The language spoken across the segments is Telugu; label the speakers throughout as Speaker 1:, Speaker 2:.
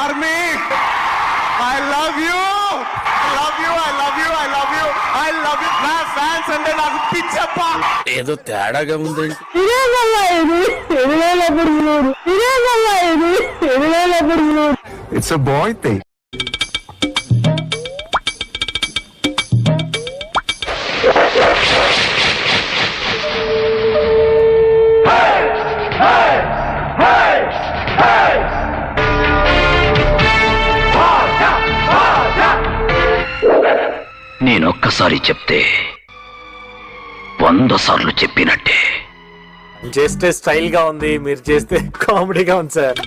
Speaker 1: Army. I love you love you I love you I love you I love you నా ఫ్యాన్స్ అంటే నాకు పిచ్చప్ప.
Speaker 2: ఏదో తేడాగా ఉందండి.
Speaker 1: ఇట్స్ అ బాయ్ థింగ్
Speaker 3: నేనొక్కసారి చెప్తే వంద సార్లు చెప్పినట్టే.
Speaker 4: చేస్తే స్టైల్గా ఉంది మీరు చేస్తే కామెడీగా ఉంది సార్.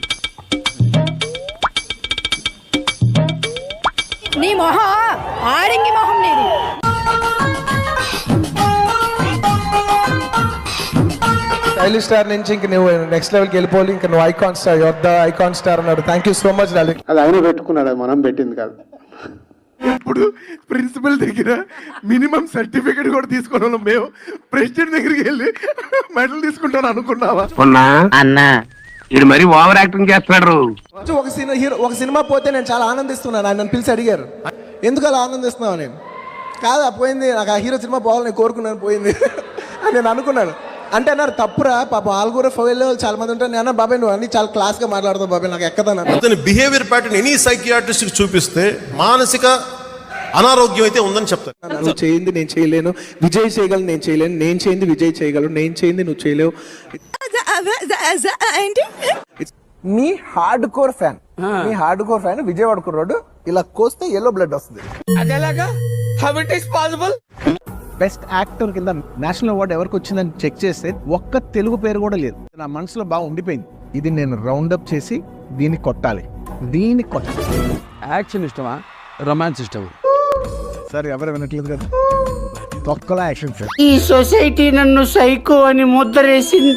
Speaker 5: నీ మొహం ఆడింగి మొహం నీది.
Speaker 6: స్టైలిష్ స్టార్ నుంచి ఇంక నువ్వు నెక్స్ట్ లెవెల్కి వెళ్ళిపోవాలి ఇంకా నువ్వు ఐకాన్ స్టార్ యొద్ద ఐకాన్ స్టార్ అన్నాడు. థ్యాంక్ యూ సో మచ్
Speaker 7: అది ఆయన పెట్టుకున్నాడు అది మనం పెట్టింది కాదు.
Speaker 1: ఇప్పుడు ప్రిన్సిపల్ దగ్గర మినిమం సర్టిఫికేట్ కూడా తీసుకున్న వాళ్ళం మేము ప్రెసిడెంట్ దగ్గరికి వెళ్ళి మెడల్ తీసుకుంటాను అనుకున్నావా?
Speaker 3: అన్నా. ఇది మరి ఓవర్ యాక్టింగ్ చేస్తున్నాడు.
Speaker 6: ఒక సినిమా హీరో ఒక సినిమా పోతే నేను చాలా ఆనందిస్తున్నాను. ఆయన నన్ను పిలిచి అడిగారు. ఎందుకు అలా ఆనందిస్తున్నావు నేను కాదా పోయింది. నాకు ఆ హీరో సినిమా పోవాలని కోరుకున్నాను పోయింది. అని నేను అనుకున్నాను. అంటే అన్నారు తప్పురా పాప వాళ్ళు కూడా ఫెయిల్ చాలా మంది ఉంటారు. నేను బాబాయ్ నువ్వు అన్ని చాలా క్లాస్గా మాట్లాడతావు బాబాయ్ నాకు ఎక్కదన్నా
Speaker 8: అతని బిహేవియర్ ప్యాటర్న్ ఎనీ సైకియాట్రిస్ట్ చూపిస్తే మానసిక అనారోగ్యం అయితే ఉందని చెప్తారు.
Speaker 6: నువ్వు చేయింది నేను చేయలేను. విజయ్ చేయగలను నేను చేయలేను. నేను చేయింది విజయ్ చేయగలను నేను చేయింది నువ్వు చేయలేవు. మీ హార్డ్ కోర్ ఫ్యాన్ మీ హార్డ్ కోర్ ఫ్యాన్ విజయవాడ కుర్రాడు ఇలా కోస్తే ఎల్లో బ్లడ్ వస్తుంది.
Speaker 9: బెస్ట్ యాక్టర్ కింద నేషనల్ అవార్డు ఎవరికి వచ్చిందని చెక్ చేస్తే ఒక్క తెలుగు పేరు కూడా లేదు. నా మనసులో బాగా ఉండిపోయింది. ఇది నేను రౌండ్ అప్ చేసి దీన్ని కొట్టాలి. దీన్ని కొట్టాలి
Speaker 2: యాక్షన్ ఇష్టమా? రొమాన్స్ ఇష్టమా?
Speaker 9: సార్ ఎవరు వినట్లేదు కదా తొక్కలా యాక్షన్ సార్.
Speaker 10: ఈ సొసైటీ నన్ను సైకో అని ముద్రేసింది